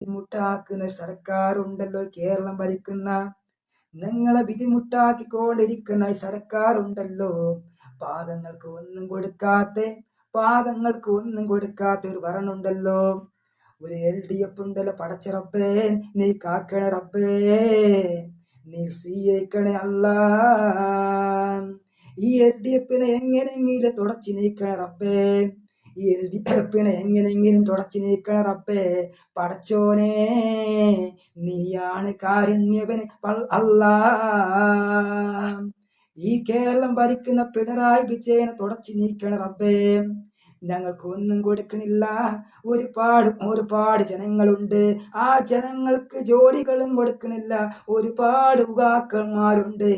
ബുദ്ധിമുട്ടാക്കുന്ന സർക്കാരുണ്ടല്ലോ കേരളം ഭരിക്കുന്ന. നിങ്ങളെ ബുദ്ധിമുട്ടാക്കിക്കൊണ്ടിരിക്കുന്ന സർക്കാരുണ്ടല്ലോ. പാദങ്ങൾക്ക് ഒന്നും കൊടുക്കാത്ത പാദങ്ങൾക്ക് ഒന്നും കൊടുക്കാത്ത ഒരു ഭരണുണ്ടല്ലോ ഒരു എൽ ഡി എഫ് ഉണ്ടല്ലോ പടച്ച റബ്ബേ നീ കാക്കണ റബ്ബേ നീ സ്വീകരിക്കണേ അല്ല. ഈ എൽ ഡി എഫിനെ എങ്ങനെയെങ്കിലും തുടച്ചു നീക്കണ റബ്ബേ. ഈ എൽ ഡി എഫിനെ എങ്ങനെയെങ്കിലും തുടച്ചു നീക്കണ റബ്ബേ പടച്ചോനെ നീയാണ് കാരുണ്യവൻ അല്ലാ ഈ കേരളം ഭരിക്കുന്ന പിണറായി വിജയനെ തുടച്ചു നീക്കണ റബ്ബേ ഞങ്ങൾക്ക് ഒന്നും കൊടുക്കണില്ല. ഒരുപാട് ഒരുപാട് ജനങ്ങളുണ്ട്. ആ ജനങ്ങൾക്ക് ജോലികളും കൊടുക്കണില്ല. ഒരുപാട് ഉകാക്കന്മാരുണ്ട്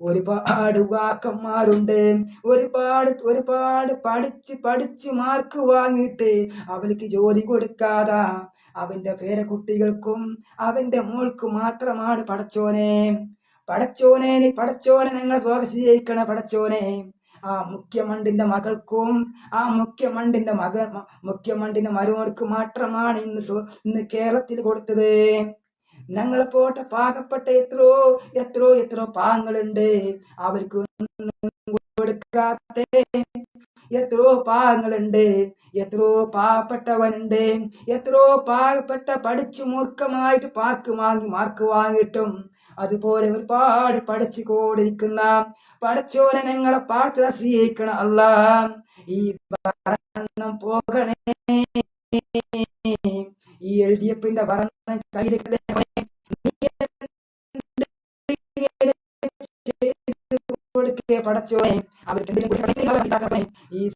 ഒരുപാട് ഉകാക്കന്മാരുണ്ട് ഒരുപാട് ഒരുപാട് പഠിച്ച് പഠിച്ച് മാർക്ക് വാങ്ങിയിട്ട് അവർക്ക് ജോലി കൊടുക്കാതാ. അവന്റെ പേരക്കുട്ടികൾക്കും അവന്റെ മോൾക്ക് മാത്രമാണ് പടച്ചോനെ പടച്ചോനെ പടച്ചോനെ നിങ്ങൾ സ്വാഗതിക്കണ പടച്ചോനെ ആ മുഖ്യമണ്ടിന്റെ മകൾക്കും ആ മുഖ്യമണ്ടിന്റെ മക മുഖ്യമണ്ടിന്റെ മരുമോൾക്ക് മാത്രമാണ് ഇന്ന് ഇന്ന് കേരളത്തിൽ കൊടുത്തത്. ഞങ്ങളെ പോട്ട പാകപ്പെട്ട എത്രയോ എത്രയോ എത്രയോ പാങ്ങളുണ്ട് അവർക്ക് കൊടുക്കാത്ത എത്രയോ പാവങ്ങളുണ്ട് എത്രയോ പാവപ്പെട്ടവനുണ്ട്. എത്രയോ പാവപ്പെട്ട പഠിച്ചു മൂർഖമായിട്ട് പാർക്ക് വാങ്ങി മാർക്ക് വാങ്ങിയിട്ടും അതുപോലെ ഒരുപാട് പഠിച്ചു കോടിരിക്കുന്ന പഠിച്ചോനെ ഞങ്ങളെ പാട്ട് സ്വീകരിക്കണം അല്ല. ഈ ഭരണം പോകണേ. ഈ എൽ ഡി എഫിന്റെ ഭരണം കയ്യിലെ പടച്ചോനെ അവർ ഈ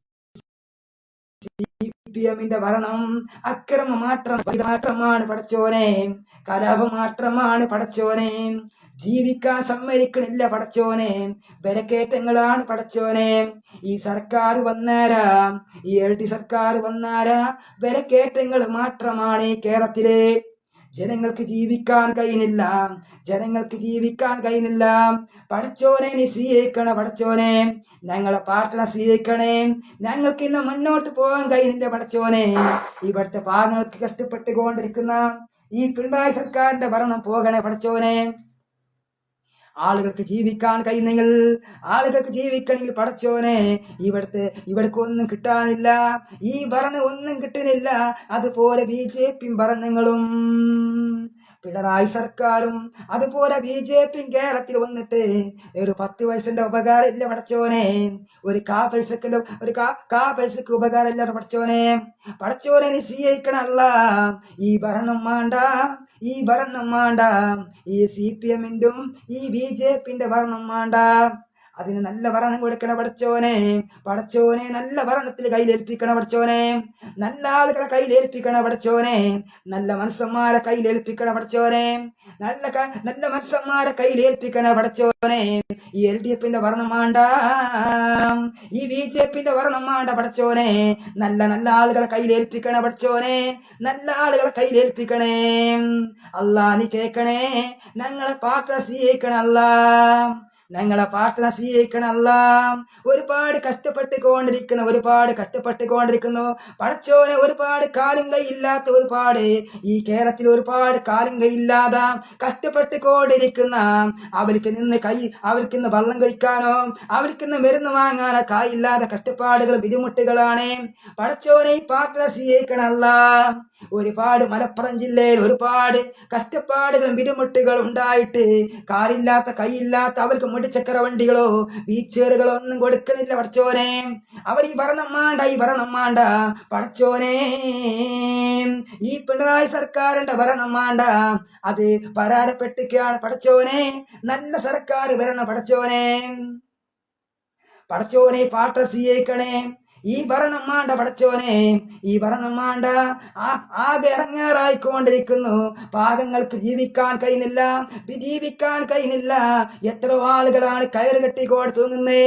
പി ഭരണം അക്രമ മാത്രം മാത്രമാണ് പടച്ചോനെ. കലാപം മാത്രമാണ് പടച്ചോനെ. ജീവിക്കാൻ സമ്മതിക്കണില്ല പടച്ചോനെ. ബലക്കേറ്റങ്ങളാണ് പടച്ചോനെ. ഈ സർക്കാർ വന്നാരാ? ഈ എൽ ഡി സർക്കാർ വന്നാരാ? ബലക്കേറ്റങ്ങൾ മാത്രമാണ് കേരളത്തിലെ. ജനങ്ങൾക്ക് ജീവിക്കാൻ കഴിയുന്നില്ല. ജനങ്ങൾക്ക് ജീവിക്കാൻ കഴിയുന്നില്ല. പടച്ചോനെ നീ സ്വീകരിക്കണ പടച്ചോനെ. ഞങ്ങളെ പ്രാർത്ഥന സ്വീകരിക്കണേ. ഞങ്ങൾക്ക് ഇന്ന് മുന്നോട്ട് പോകാൻ കഴിയുന്നില്ല പടച്ചോനെ. ഇവിടുത്തെ പാദങ്ങൾക്ക് കഷ്ടപ്പെട്ടുകൊണ്ടിരിക്കുന്ന ഈ പിണറായി സർക്കാരിന്റെ ഭരണം പോകണേ പടച്ചോനെ. ആളുകൾക്ക് ജീവിക്കാൻ കഴിയുന്നെങ്കിൽ ആളുകൾക്ക് ജീവിക്കണമെങ്കിൽ പടച്ചോനെ ഇവിടുത്തെ ഇവിടേക്ക് ഒന്നും കിട്ടാനില്ല. ഈ ഭരണ ഒന്നും കിട്ടുന്നില്ല. അതുപോലെ ബി ജെ പി ഭരണങ്ങളും പിണറായി സർക്കാരും അതുപോലെ ബി ജെ പി കേരളത്തിൽ വന്നിട്ട് ഒരു പത്ത് പൈസന്റെ ഉപകാരം ഇല്ല പടച്ചോനെ. ഒരു കാ പൈസക്കിന്റെ ഒരു കാ കാ പൈസക്ക് ഉപകാരം ഇല്ലാതെ പടച്ചോനെ. പടച്ചോനെ നീ ഈ ഭരണം വേണ്ട. ഈ ഭരണം വേണ്ട ഈ സി പി എമ്മിന്റെയും ഈ ബി ജെ പിന്റെ ഭരണം വേണ്ട അതിന് നല്ല ഭരണം കൊടുക്കണ പഠിച്ചോനെ പഠിച്ചോനെ നല്ല ഭരണത്തിൽ കയ്യിലേൽപ്പിക്കണ പഠിച്ചോനെ നല്ല ആളുകളെ കയ്യിലേൽപ്പിക്കണ പഠിച്ചോനെ നല്ല മനസ്സന്മാരെ കയ്യിലേൽപ്പിക്കണ പഠിച്ചോനെ നല്ല നല്ല മനസ്സന്മാരെ കയ്യിലേൽപ്പിക്കണ പഠിച്ചോനെ ഈ എൽ ഡി എഫിന്റെ ഭരണം വേണ്ട ഈ ബി ജെ പിന്റെ ഭരണം വേണ്ട പഠിച്ചോനെ നല്ല നല്ല ആളുകളെ കയ്യിലേൽപ്പിക്കണ പഠിച്ചോനെ നല്ല ആളുകളെ കയ്യിലേൽപ്പിക്കണേ അല്ലാ നീ കേക്കണേ. ഞങ്ങളെ പാട്ട സ്വീകരിക്കണല്ല ഞങ്ങളെ പ്രാർത്ഥന സ്വീകരിക്കണല്ല ഒരുപാട് കഷ്ടപ്പെട്ട് കഷ്ടപ്പെട്ടുകൊണ്ടിരിക്കുന്ന ഒരുപാട് കഷ്ടപ്പെട്ട് കൊണ്ടിരിക്കുന്നു പടച്ചോനെ ഒരുപാട് കാലും കൈയില്ലാത്ത ഒരുപാട് ഈ കേരളത്തിൽ ഒരുപാട് കാലും കൈയില്ലാതെ കഷ്ടപ്പെട്ടുകൊണ്ടിരിക്കുന്ന അവർക്ക് നിന്ന് കൈ അവർക്ക് ഇന്ന് വള്ളം കഴിക്കാനോ അവർക്ക് ഇന്ന് മരുന്ന് വാങ്ങാനോ കായില്ലാതെ കഷ്ടപ്പാടുകൾ ബുദ്ധിമുട്ടുകളാണ്. പടച്ചോനെ ഈ പ്രാർത്ഥന സ്വീകരിക്കണല്ല ഒരുപാട് മലപ്പുറം ജില്ലയിൽ ഒരുപാട് കഷ്ടപ്പാടുകളും ബുദ്ധിമുട്ടുകളും ഉണ്ടായിട്ട് കാലില്ലാത്ത കൈയില്ലാത്ത അവർക്ക് ചക്രവണ്ടികളോ വീച്ചേറുകളോ ഒന്നും കൊടുക്കുന്നില്ല പടച്ചോനെ. അവർ ഈ ഭരണം മാണ്ട ഈ ഭരണം മാണ്ട പടച്ചോനെ. ഈ പിണറായി സർക്കാരിന്റെ ഭരണം മാണ്ട. അത് പരാരപ്പെട്ടിക്കാണ് പടച്ചോനെ. നല്ല സർക്കാർ വരണം പടച്ചോനെ. പടച്ചോനെ പാട്ട സ്വീകരിക്കണേ ഈ ഭരണം മാണ്ട പടച്ചോനെ ഈ ഭരണം മാണ്ട. ആകെ ഇറങ്ങാറായിക്കൊണ്ടിരിക്കുന്നു. പാകങ്ങൾക്ക് ജീവിക്കാൻ കഴിയുന്നില്ല ജീവിക്കാൻ കഴിയുന്നില്ല. എത്ര ആളുകളാണ് കയറ് കെട്ടിക്കോട് തൂങ്ങുന്നേ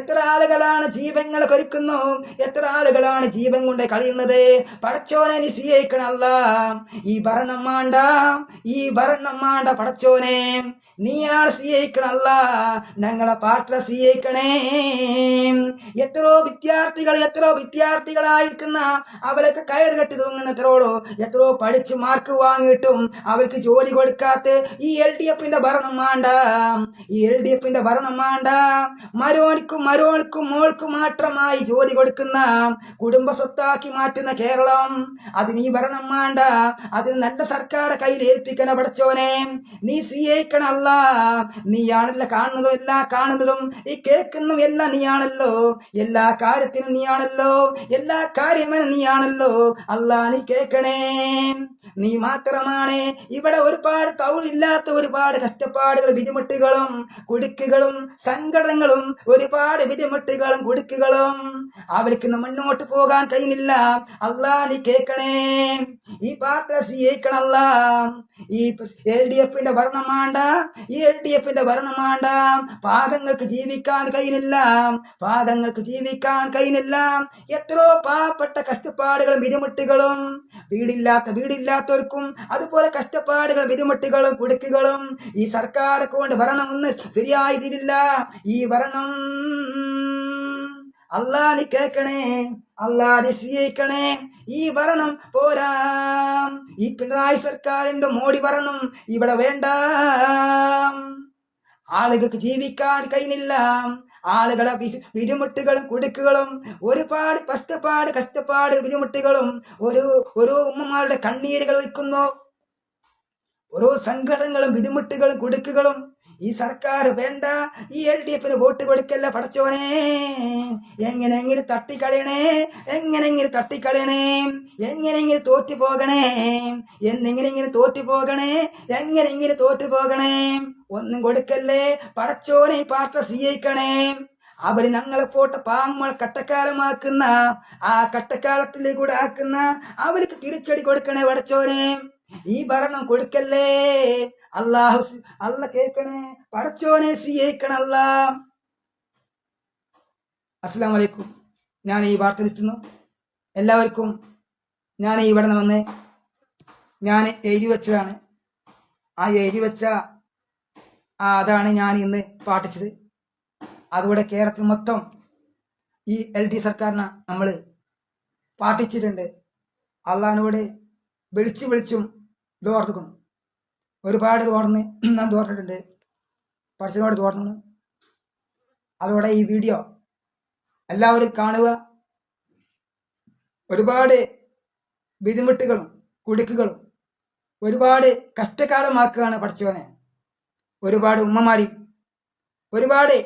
എത്ര ആളുകളാണ് ജീവങ്ങൾ കൊരുക്കുന്നു? എത്ര ആളുകളാണ് ജീവൻ കൊണ്ട് കളിയുന്നത്? പടച്ചോനെ നീ സ്വീകരിക്കണല്ല ഈ ഭരണം മാണ്ട ഈ ഭരണം മാണ്ട പടച്ചോനെ. നീയാണ് സ്വീകരിക്കണല്ല ഞങ്ങളെ പാർട്ടിനെ സ്വീകരിക്കണേ. എത്രയോ വിദ്യാർത്ഥികൾ എത്രയോ വിദ്യാർത്ഥികളായിരിക്കുന്ന അവരൊക്കെ കയറ് കെട്ടി തൂങ്ങുന്ന എത്രയോളൂ എത്രയോ പഠിച്ച് മാർക്ക് വാങ്ങിയിട്ടും അവർക്ക് ജോലി കൊടുക്കാത്ത ഈ എൽ ഡി എഫിന്റെ ഭരണം വേണ്ട ഈ എൽ ഡി എഫിന്റെ ഭരണം വേണ്ട മരോനിക്കും മരോനിക്കും മോൾക്കും മാത്രമായി ജോലി കൊടുക്കുന്ന കുടുംബ സ്വത്താക്കി മാറ്റുന്ന കേരളം. അത് നീ ഭരണം വേണ്ട അതിന് നല്ല സർക്കാർ കയ്യിൽ ഏൽപ്പിക്കണ പഠിച്ചോനെ നീ സ്വീകരിക്കണല്ല നീയാണല്ലോ കാണുന്നതും എല്ലാ കാണുന്നതും. ഈ കേൾക്കുന്നതും എല്ലാം നീയാണല്ലോ. എല്ലാ കാര്യത്തിനും നീയാണല്ലോ. എല്ലാ കാര്യങ്ങളും നീയാണല്ലോ. അല്ലാ നീ കേൾക്കണേ. നീ മാത്രമാണ്. ഇവിടെ ഒരുപാട് തൗലില്ലാത്ത ഒരുപാട് കഷ്ടപ്പാടുകൾ ബുദ്ധിമുട്ടുകളും കുടുക്കുകളും സങ്കടങ്ങളും ഒരുപാട് ബുദ്ധിമുട്ടുകളും കുടുക്കുകളും. അവർക്ക് മുന്നോട്ട് പോകാൻ കഴിയുന്നില്ല. അല്ലാ നീ കേൾക്കണേ. ഈ പാർട്ടി സ്വീകരിക്കണല്ല ഈ എൽ ഡി എഫിന്റെ ഭരണം വേണ്ട ഈ എൽ ഡി എഫിന്റെ ഭരണം വേണ്ട പാദങ്ങൾക്ക് ജീവിക്കാൻ കഴിയുന്നില്ല. പാദങ്ങൾക്ക് ജീവിക്കാൻ കഴിയുന്നില്ല. എത്രയോ പാവപ്പെട്ട കഷ്ടപ്പാടുകളും ബുദ്ധിമുട്ടുകളും വീടില്ലാത്ത വീടില്ലാത്തവർക്കും അതുപോലെ കഷ്ടപ്പാടുകൾ ബുദ്ധിമുട്ടുകളും കുടുക്കുകളും ഈ സർക്കാർ കൊണ്ട് ഭരണം ഒന്ന് ശരിയായി തീരില്ല ഈ ഭരണം അല്ലാ നീ കേൾക്കണേ അല്ലാതെ സ്വീകരിക്കണേ. ഈ ഭരണം പോരാ. ഈ പിണറായി സർക്കാരിന്റെ മോടി ഭരണം ഇവിടെ വേണ്ട. ആളുകൾക്ക് ജീവിക്കാൻ കഴിയുന്നില്ല. ആളുകളെ ബുദ്ധിമുട്ടുകളും കുടുക്കുകളും ഒരുപാട് കഷ്ടപ്പാട് കഷ്ടപ്പാട് ബുദ്ധിമുട്ടുകളും ഒരു ഓരോ ഉമ്മമാരുടെ കണ്ണീരുകൾ ഒഴിക്കുന്നു ഓരോ സംഘടനകളും ബുദ്ധിമുട്ടുകളും കുടുക്കുകളും ഈ സർക്കാർ വേണ്ട ഈ എൽ ഡി എഫിന് വോട്ട് കൊടുക്കല്ല പടച്ചോനെ. എങ്ങനെ എങ്ങനെ തട്ടിക്കളയണേ എങ്ങനെ എങ്ങനെ തട്ടിക്കളയണേ എങ്ങനെ ഇങ്ങനെ തോറ്റു പോകണേ എന്നിങ്ങനെ ഇങ്ങനെ തോറ്റു പോകണേ എങ്ങനെ ഇങ്ങനെ തോറ്റു പോകണേ ഒന്നും കൊടുക്കല്ലേ? പടച്ചോനെ പാട്ട സ്വീകരിക്കണേ. അവർ ഞങ്ങളെ പോട്ട പാങ്ങൾ കട്ടക്കാലമാക്കുന്ന ആ കട്ടക്കാലത്തിലേക്ക് കൂടെ ആക്കുന്ന അവർക്ക് തിരിച്ചടി കൊടുക്കണേ പടച്ചോനെ. ഈ ഭരണം കൊടുക്കല്ലേ? അള്ളാഹു അല്ല കേൾക്കണേ പടച്ചോനെ സ്വീകരിക്കണല്ല അസ്സാം വലൈക്കും ഞാൻ ഈ വാർത്ത നിൽക്കുന്നു എല്ലാവർക്കും ഞാൻ ഇവിടെ നിന്ന് വന്ന്. ഞാൻ എഴുതി വെച്ചതാണ്. ആ എഴുതി വെച്ച അതാണ് ഞാൻ ഇന്ന് പാട്ടിച്ചത്. അതുകൂടെ കേരളത്തിൽ മൊത്തം ഈ എൽ ഡി സർക്കാരിനെ നമ്മൾ പാട്ടിച്ചിട്ടുണ്ട്. അള്ളഹാനോട് വിളിച്ചു വിളിച്ചും തോർത്തുക്കണം ഒരുപാട് തോർന്ന് ഞാൻ തോർന്നിട്ടുണ്ട് പഠിച്ചതിനോട് തോർന്നു അതോടെ ഈ വീഡിയോ എല്ലാവരും കാണുക. ഒരുപാട് ബുദ്ധിമുട്ടുകളും കുടുക്കുകളും ഒരുപാട് കഷ്ടകാലമാക്കുകയാണ് പഠിച്ചവനെ. ഒരുപാട് ഉമ്മമാരി ഒരുപാട്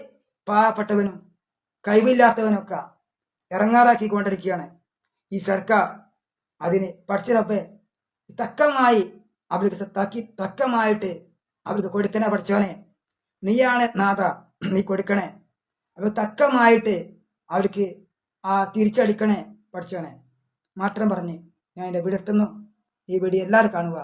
പാവപ്പെട്ടവനും കഴിവില്ലാത്തവനൊക്കെ ഇറങ്ങാറാക്കിക്കൊണ്ടിരിക്കുകയാണ്. ഈ സർക്കാർ അതിന് പഠിച്ചതപ്പേ തക്കമായി അവർക്ക് തക്കി തക്കമായിട്ട് അവർക്ക് കൊടുക്കണേ പഠിച്ചവനെ. നീയാണ് നാഥ നീ കൊടുക്കണേ. അവർ തക്കമായിട്ട് അവർക്ക് ആ തിരിച്ചടിക്കണേ പഠിച്ചവനെ. മാത്രം പറഞ്ഞ് ഞാൻ എന്റെ വീടെത്തുന്നു. ഈ വീഡിയോ എല്ലാവരും കാണുക.